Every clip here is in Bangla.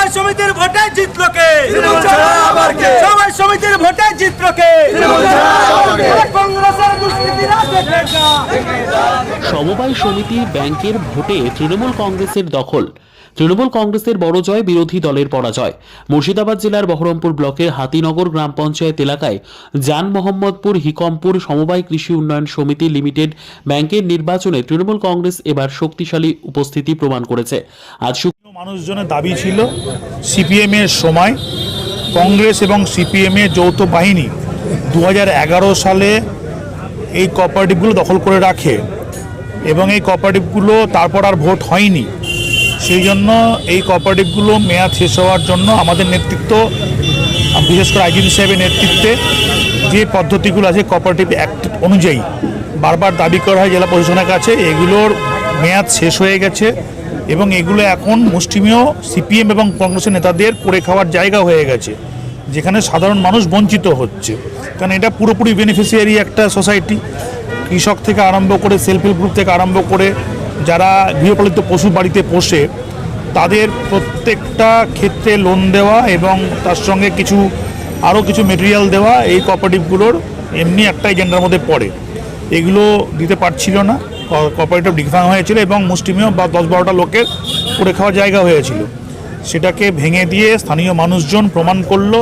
সবাই সমিতির ভোটে জিতলো কে? সবাই সমিতির ভোটে জিতলো কে। সমবায় সমিতি ব্যাংকের ভোটে তৃণমূল কংগ্রেসের দখল। তৃণমূল কংগ্রেসের বড় জয় বিরোধী দলের পরাজয়। মুর্শিদাবাদ জেলার বহরমপুর ব্লকের হাতিনগর গ্রাম পঞ্চায়েত এলাকায় জান মোহাম্মদপুর হিকমপুর সমবায় কৃষি উন্নয়ন সমিতি লিমিটেড ব্যাংকের নির্বাচনে তৃণমূল কংগ্রেস এবার শক্তিশালী উপস্থিতি প্রমাণ করেছে। আজ শুক্র মানুষজনের দাবি ছিল সিপিএম এর সময় কংগ্রেস এবং সিপিএম এর যৌথ বাহিনী দু হাজার এগারো সালে এই কোঅপারেটিভগুলো দখল করে রাখে এবং এই কোঅপারেটিভগুলো তারপর আর ভোট হয়নি। সেই জন্য এই কোঅপারেটিভগুলো মেয়াদ শেষ হওয়ার জন্য আমাদের নেতৃত্ব, বিশেষ করে আইজিপি সাহেবের নেতৃত্বে যে পদ্ধতিগুলো আছে কোঅপারেটিভ অ্যাক্ট অনুযায়ী, বারবার দাবি করা হয় জেলা প্রশাসনের কাছে, এগুলোর মেয়াদ শেষ হয়ে গেছে। এবং এগুলো এখন মুষ্টিমেয় সিপিএম এবং কংগ্রেসের নেতাদের করে খাওয়ার জায়গা হয়ে গেছে, যেখানে সাধারণ মানুষ বঞ্চিত হচ্ছে। কারণ এটা পুরোপুরি বেনিফিশিয়ারি একটা সোসাইটি কৃষক থেকে আরম্ভ করে সেলফ হেল্প গ্রুপ থেকে আরম্ভ করে যারা গৃহপালিত পশু বাড়িতে পোষে, তাদের প্রত্যেকটা ক্ষেত্রে লোন দেওয়া এবং তার সঙ্গে কিছু, আরও কিছু মেটেরিয়াল দেওয়া এই কোঅপারেটিভগুলোর এমনি একটা এজেন্ডার মধ্যে পড়ে। এগুলো দিতে পারছিল না। কোঅপারেটিভ ডিফাং হয়েছিল এবং মুষ্টিমেয় বা দশ বারোটা লোকের করে খাওয়ার জায়গা হয়েছিল। সেটাকে ভেঙে দিয়ে স্থানীয় মানুষজন প্রমাণ করল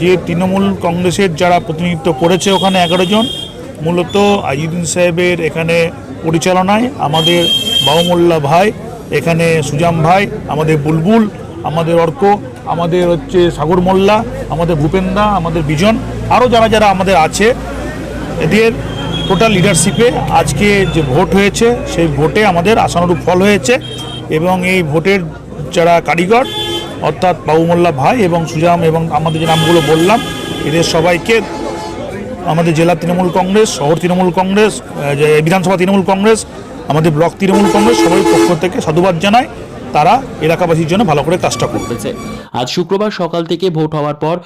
যে তৃণমূল কংগ্রেসের যারা প্রতিনিধিত্ব করেছে ওখানে এগারো জন, মূলত আইজুদ্দিন সাহেবের এখানে পরিচালনায় আমাদের বাবুমোল্লা ভাই, এখানে সুজাম ভাই, আমাদের বুলবুল, আমাদের অর্ক, আমাদের হচ্ছে সাগর মোল্লা, আমাদের ভূপেন্দা, আমাদের বিজন আরও যারা যারা আমাদের আছে, এদের টোটাল লিডারশিপে আজকে যে ভোট হয়েছে, সেই ভোটে আমাদের আশানুরূপ ফল হয়েছে এবং এই ভোটের যারা কারিগর, অর্থাৎ বাবু মোল্লা ভাই এবং সুজাম এবং আমাদের যে নামগুলো বললাম, এদের সবাইকে আমাদের জেলা তৃণমূল কংগ্রেস, শহর তৃণমূল কংগ্রেস বিধানসভা তৃণমূল কংগ্রেস, আমাদের ব্লক তৃণমূল কংগ্রেস সবাই পক্ষ থেকে সাধুবাদ জানায়। তারা এলাকাবাসীর জন্য ভালো করে কাজটা করবে। করেছে আজ শুক্রবার সকাল থেকে ভোট হওয়ার পর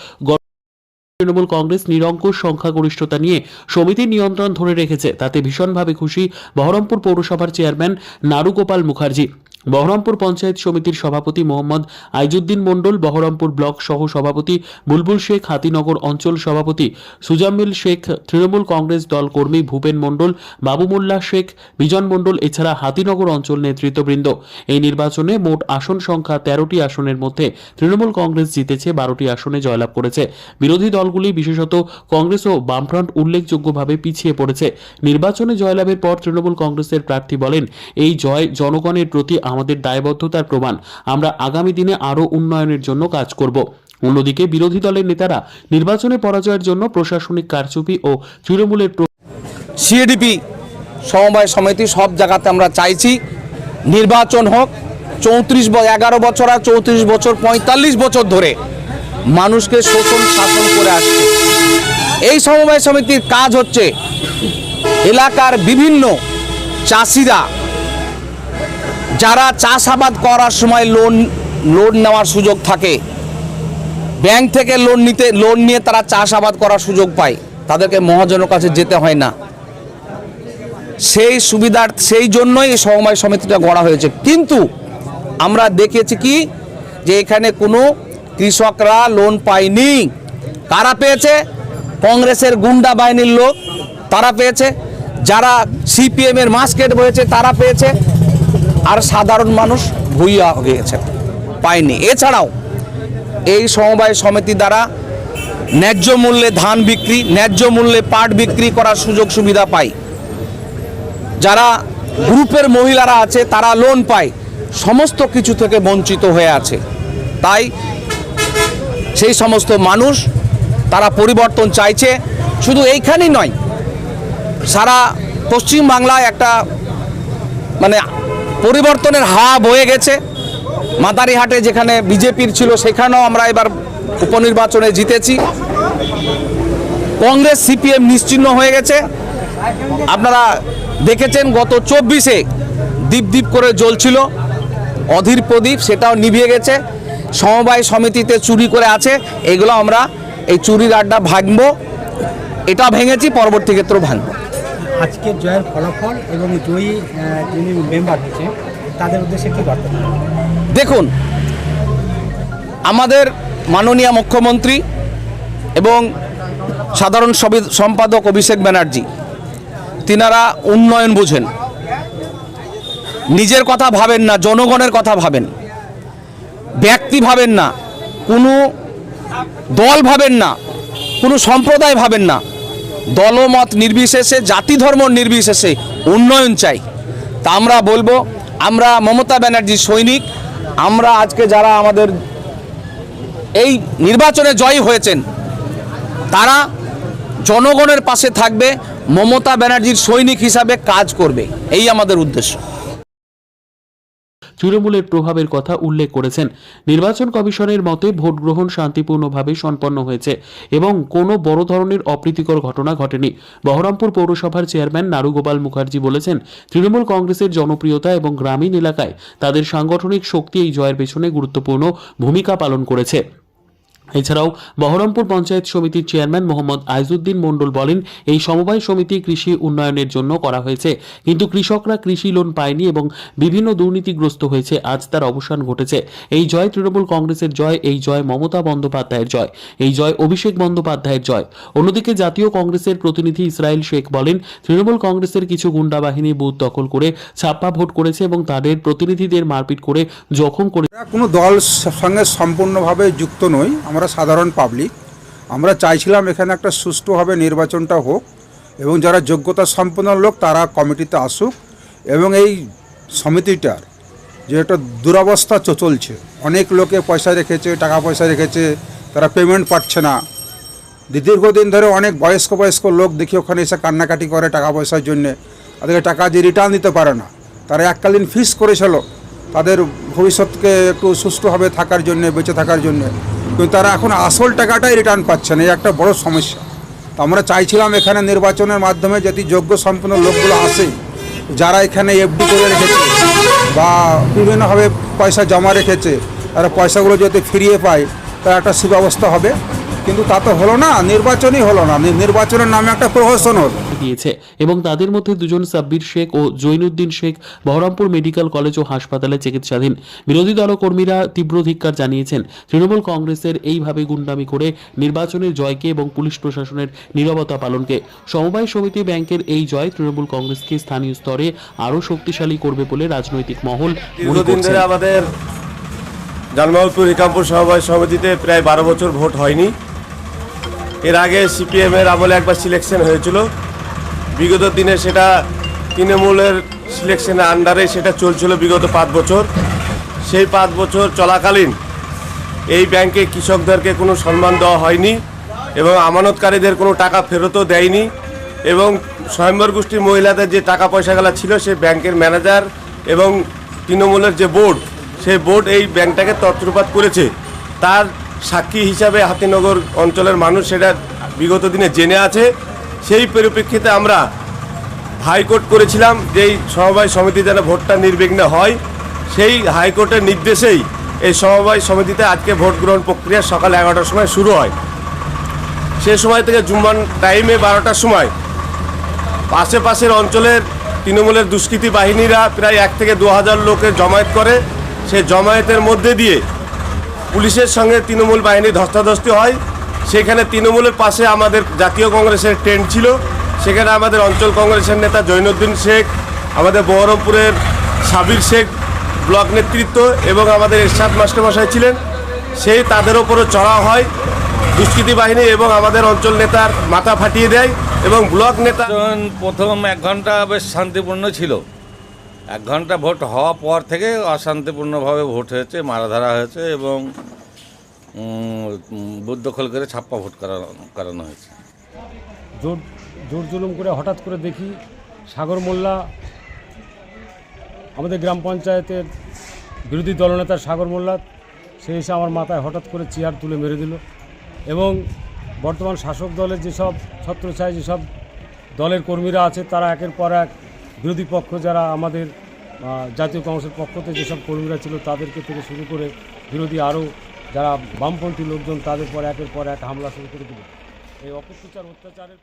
তৃণমূল কংগ্রেস নিরঙ্কুশ সংখ্যাগরিষ্ঠতা নিয়ে সমিতির নিয়ন্ত্রণ ধরে রেখেছে। তাতে ভীষণভাবে খুশি বহরমপুর পৌরসভার চেয়ারম্যান নারুগোপাল মুখার্জি। বহরমপুর পঞ্চায়েত সমিতির সভাপতি মোহাম্মদ আইজুদ্দিন মণ্ডল, বহরমপুর ব্লক সহ সভাপতি বুলবুল শেখ, হাতিনগর অঞ্চল সভাপতি সুজামিল শেখ, তৃণমূল কংগ্রেস দল কর্মী ভূপেন মণ্ডল বাবু মোল্লা শেখ, বিজন মণ্ডল, এছাড়া হাতিনগর অঞ্চল নেতৃত্ববৃন্দ। এই নির্বাচনে মোট আসন সংখ্যা তেরোটি আসনের মধ্যে তৃণমূল কংগ্রেস জিতেছে, বারোটি আসনে জয়লাভ করেছে। বিরোধী দলগুলি বিশেষত কংগ্রেস ও বামফ্রন্ট উল্লেখযোগ্যভাবে পিছিয়ে পড়েছে। নির্বাচনে জয়লাভের পর তৃণমূল কংগ্রেসের প্রার্থী বলেন, এই জয় জনগণের প্রতি আমাদের দায়বদ্ধতার প্রমাণ। আমরা আগামী দিনে আরও উন্নয়নের জন্য কাজ করব। অন্যদিকে বিরোধী দলের নেতারা নির্বাচনে পরাজয়ের জন্য প্রশাসনিক কারচুপি ও তৃণমূলের সিএডিপি, সমবায় সমিতি সব জায়গাতে আমরা চাইছি নির্বাচন হোক। চৌত্রিশ এগারো বছর আর চৌত্রিশ বছর, পঁয়তাল্লিশ বছর ধরে মানুষকে শোষণ, শাসন করে আসছে। এই সমবায় সমিতির কাজ হচ্ছে এলাকার বিভিন্ন চাষিরা যারা চাষাবাদ করার সময় লোন লোন নেওয়ার সুযোগ থাকে ব্যাংক থেকে লোন নিতে লোন নিয়ে তারা চাষাবাদ করার সুযোগ পায়, তাদেরকে মহাজনের কাছে যেতে হয় না। সেই সুবিধার, সেই জন্যই এই সমবায় সমিতিটা গড়া হয়েছে। কিন্তু আমরা দেখেছি কি, যে এখানে কোনো কৃষকরা লোন পায়নি। কারা পেয়েছে? কংগ্রেসের গুন্ডা বাহিনীর লোক, তারা পেয়েছে। যারা সিপিএমের মাস্কেট বয়েছে তারা পেয়েছে। আর সাধারণ মানুষ ভুইয়া গেছে পায়নি। এছাড়াও এই সমবায় সমিতি দ্বারা ন্যায্য মূল্যে ধান বিক্রি, ন্যায্য মূল্যে পাট বিক্রি করার সুযোগ সুবিধা পায় যারা গ্রুপের মহিলারা আছে, তারা লোন পায়। সমস্ত কিছু থেকে বঞ্চিত হয়ে আছে। তাই সেই সমস্ত মানুষ, তারা পরিবর্তন চাইছে। শুধু এইখানেই নয়, সারা পশ্চিম বাংলায় একটা মানে পরিবর্তনের হাওয়া বয়ে গেছে। মাদারিহাটে যেখানে বিজেপির ছিল, সেখানেও আমরা এবার উপনির্বাচনে জিতেছি। কংগ্রেস, সিপিএম নিশ্চিহ্ন হয়ে গেছে। আপনারা দেখেছেন, গত চব্বিশে দ্বীপ দ্বীপ করে জ্বলছিল। অধীর প্রদীপ, সেটাও নিভিয়ে গেছে। সমবায় সমিতিতে চুরি করে আছে। এগুলো আমরা এই চুরির আড্ডা ভাঙবো। এটা ভেঙেছি, পরবর্তী ক্ষেত্রেও ভাঙবো। আজকের জয়ের ফলাফল এবং জয়ী যিনি মেম্বার হয়েছে তাদের উদ্দেশ্যে কি বার্তা দেখুন, আমাদের মাননীয় মুখ্যমন্ত্রী এবং সাধারণ সম্পাদক অভিষেক ব্যানার্জি, তিনারা উন্নয়ন বুঝেন। নিজের কথা ভাবেন না, জনগণের কথা ভাবেন। ব্যক্তি ভাবেন না, কোনো দল ভাবেন না, কোনো সম্প্রদায় ভাবেন না। দলমত নির্বিশেষে জাতি ধর্ম নির্বিশেষে উন্নয়ন চাই। তা আমরা বলব, আমরা মমতা ব্যানার্জির সৈনিক, আমরা আজকে যারা আমাদের এই নির্বাচনে জয়ী হয়েছেন, তারা জনগণের পাশে থাকবে, মমতা ব্যানার্জির সৈনিক হিসাবে কাজ করবে, এই আমাদের উদ্দেশ্য। তৃণমূলের প্রভাবের কথা উল্লেখ করেছেন। নির্বাচন কমিশনের মতে ভোট গ্রহণ শান্তিপূর্ণভাবে সম্পন্ন হয়েছে এবং কোনো বড় ধরনের অপ্রীতিকর ঘটনা ঘটেনি। বহরমপুর পৌরসভার চেয়ারম্যান নারুগোপাল মুখার্জি বলেছেন, তৃণমূল কংগ্রেসের জনপ্রিয়তা এবং গ্রামীণ এলাকায় তাদের সাংগঠনিক শক্তি এই জয়ের পেছনে গুরুত্বপূর্ণ ভূমিকা পালন করেছে। এছাড়াও বহরমপুর পঞ্চায়েত সমিতির চেয়ারম্যান মোহাম্মদ আইজুদ্দিন মণ্ডল বলেন, এই সমবায় সমিতি কৃষি উন্নয়নের জন্য করা হয়েছে, কিন্তু কৃষকরা কৃষি লোন পায়নি এবং বিভিন্ন দুর্নীতিগ্রস্ত হয়েছে, আজ তার অবসান ঘটেছে। এই জয় তৃণমূল কংগ্রেসের জয়, এই জয় মমতা বন্দ্যোপাধ্যায়ের জয়, এই জয় অভিষেক বন্দ্যোপাধ্যায়ের জয়। অন্যদিকে জাতীয় কংগ্রেসের প্রতিনিধি ইসরায়েল শেখ বলেন, তৃণমূল কংগ্রেসের কিছু গুন্ডা বাহিনী বুথ দখল করে ছাপ্পা ভোট করেছে এবং তাদের প্রতিনিধিদের মারপিট করে জখম করে কোনো দল সঙ্গে সম্পূর্ণভাবে যুক্ত নই আমরা সাধারণ পাবলিক আমরা চাইছিলাম এখানে একটা সুষ্ঠুভাবে নির্বাচনটা হোক এবং যারা যোগ্যতা সম্পন্ন লোক তারা কমিটিতে আসুক এবং এই সমিতিটার যে একটা দুরবস্থা চলছে, অনেক লোকে পয়সা রেখেছে, টাকা পয়সা রেখেছে, তারা পেমেন্ট পাচ্ছে না। দীর্ঘদিন ধরে অনেক বয়স্ক বয়স্ক লোক দেখি ওখানে এসে কান্নাকাটি করে টাকা পয়সার জন্যে, তাদেরকে টাকা দিয়ে রিটার্ন দিতে পারে না। তারা এককালীন ফিস করেছিল তাদের ভবিষ্যৎকে একটু সুষ্ঠুভাবে থাকার জন্য, বেঁচে থাকার জন্য। কিন্তু তারা এখন আসল টাকাটাই রিটার্ন পাচ্ছে না, এই একটা বড় সমস্যা। তো আমরা চাইছিলাম এখানে নির্বাচনের মাধ্যমে যদি যোগ্য সম্পন্ন লোকগুলো আসে, যারা এখানে এফডি করে রেখেছে, বা বিভিন্নভাবে পয়সা জমা রেখেছে, তারা পয়সাগুলো যাতে ফিরিয়ে পায় তার একটা সুব্যবস্থা হবে। কিন্তু তা তো হলো না নির্বাচনই হলো না। নির্বাচনের নামে একটা প্রহসন হলো। দিয়েছে এবং তাদের মধ্যে দুজন সাব্বির শেখ ও জৈনুদ্দিন শেখ বহরমপুর মেডিকেল কলেজ ও হাসপাতালে চিকিৎসাধীন। বিরোধী দলকর্মীরা তীব্র ধিক্কার জানিয়েছেন তৃণমূল কংগ্রেসের এইভাবে গুন্ডামি করে নির্বাচনের জয়কে এবং পুলিশ প্রশাসনের নিরবতা পালনকে। সমবায় সমিতি ব্যাংকের এই জয় তৃণমূল কংগ্রেসকে স্থানীয় স্তরে আরও শক্তিশালী করবে বলে রাজনৈতিক মহল দীর্ঘদিন ধরে আমাদের জালমালপুর হিকামপুর সমবায় সমিতিতে প্রায় বারো বছর ভোট হয়নি। এর আগে সিপিএম এর আমলে একবার সিলেকশন হয়েছিল। বিগত দিনে সেটা তৃণমূলের সিলেকশনের আন্ডারে সেটা চলছিল বিগত পাঁচ বছর। সেই পাঁচ বছর চলাকালীন এই ব্যাংকে কৃষকদেরকে কোনো সম্মান দেওয়া হয়নি এবং আমানতকারীদের কোনো টাকা ফেরতও দেয়নি এবং স্বয়ম্বর গোষ্ঠীর মহিলাদের যে টাকা পয়সাগুলো ছিল সে ব্যাংকের ম্যানেজার এবং তৃণমূলের যে বোর্ড, সেই বোর্ড এই ব্যাংকটাকে তত্রপাত করেছে। তার সাক্ষী হিসাবে হাতিনগর অঞ্চলের মানুষ সেটা বিগত দিনে জেনে আছে। সেই পরিপ্রেক্ষিতে আমরা হাইকোর্ট করেছিলাম যে এই সমবায় সমিতি যেন ভোটটা নির্বিঘ্নে হয়। সেই হাইকোর্টের নির্দেশেই এই সমবায় সমিতিতে আজকে ভোট গ্রহণ প্রক্রিয়া সকাল এগারোটার সময় শুরু হয়। সে সময় থেকে জুম্মান টাইমে বারোটার সময় আশেপাশের অঞ্চলের তৃণমূলের দুষ্কৃতী বাহিনীরা প্রায় এক থেকে দু হাজার লোকের জমায়েত করে। সে জমায়েতের মধ্যে দিয়ে পুলিশের সঙ্গে তৃণমূল বাহিনী ধস্তাধস্তি হয়। সেখানে তৃণমূলের পাশে আমাদের জাতীয় কংগ্রেসের টেন্ট ছিল। সেখানে আমাদের অঞ্চল কংগ্রেসের নেতা জৈনুদ্দিন শেখ, আমাদের বহরমপুরের সাবির শেখ ব্লক নেতৃত্ব এবং আমাদের এরশাদ মাস্টারমশাই ছিলেন। সেই তাদের ওপরও চড়া হয়। দুষ্কৃতী বাহিনী এবং আমাদের অঞ্চল নেতার মাথা ফাটিয়ে দেয় এবং ব্লক নেতা প্রথম এক ঘণ্টা বেশ শান্তিপূর্ণ ছিল। এক ঘণ্টা ভোট হওয়া পর থেকে অশান্তিপূর্ণভাবে ভোট হয়েছে, মারাধারা হয়েছে এবং বুথ দখল করে ছাপ্পা ভোট করানো করানো হয়েছে। জোর জোর জুলুম করে হঠাৎ করে দেখি সাগর মোল্লা আমাদের গ্রাম পঞ্চায়েতের বিরোধী দলনেতা সাগর মোল্লা, সে এসে আমার মাথায় হঠাৎ করে চেয়ার তুলে মেরে দিল এবং বর্তমান শাসক দলের যেসব ছত্রছায়, যেসব দলের কর্মীরা আছে, তারা একের পর এক বিরোধী পক্ষ যারা আমাদের জাতীয় কংগ্রেসের পক্ষতে যেসব কর্মীরা ছিল তাদেরকে থেকে শুরু করে বিরোধী আরও যারা বামপন্থী লোকজন তাদের পর একের পর এক হামলা শুরু করে দিল। এই অপপ্রচার, অত্যাচারের